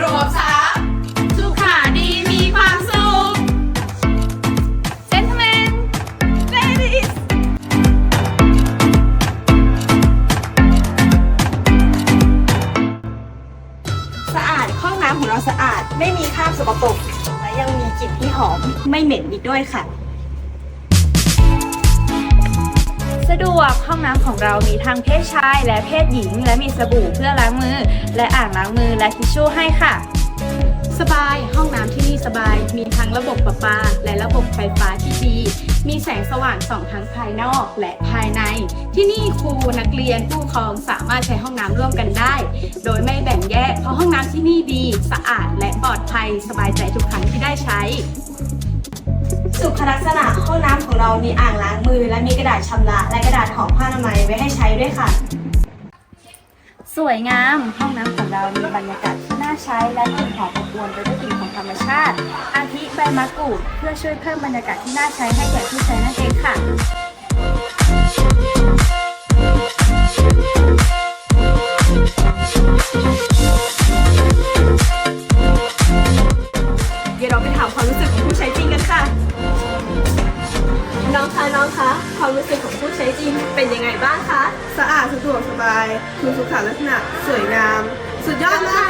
รวมสามสุขาดีมีความสุข gentlemen ladies สะอาดห้องน้ำของเราสะอาด ไม่มีคราบสกปรกและยังมีกลิ่นที่หอม ไม่เหม็นอีกด้วยค่ะ สะดวกห้องน้ำของเรามีทั้งเพศชาย และเพศหญิง และมีสบู่เพื่อล้างมือ และอ่างล้างมือและทิชชู่ให้ค่ะ สบายห้องน้ำที่นี่สบาย มีทั้งระบบประปา และระบบไฟฟ้าที่ดี มีแสงสว่างส่องทั้งภายนอกและภายใน ที่นี่ครูนักเรียนผู้ปกครองสามารถใช้ห้องน้ำร่วมกันได้ โดยไม่แบ่งแยกเพราะห้องน้ำที่นี่ดี สะอาดและปลอดภัย สบายใจทุกครั้งที่ได้ใช้ สุขลักษณะห้องน้ำของเรามีอ่างล้างมือ และมีกระดาษชำระและกระดาษห่อผ้าอนามัยไว้ให้ใช้ด้วยค่ะ สวยงามห้องน้ำของเรามีบรรยากาศที่น่าใช้และกลิ่นหอมอบอวลไปด้วยกลิ่นของธรรมชาติ อาทิใบมะกรูดเพื่อช่วยเพิ่มบรรยากาศที่น่าใช้ให้แก่ผู้ใช้นั่นเองค่ะเดี๋ยวเราไปถามความรู้สึก น้องคะน้องคะความรู้สึกของผู้ใช้จริงเป็นยังไงบ้างคะ สะอาดสะดวกสบาย คุณสุขลักษณะ สวยงาม สุดยอดมาก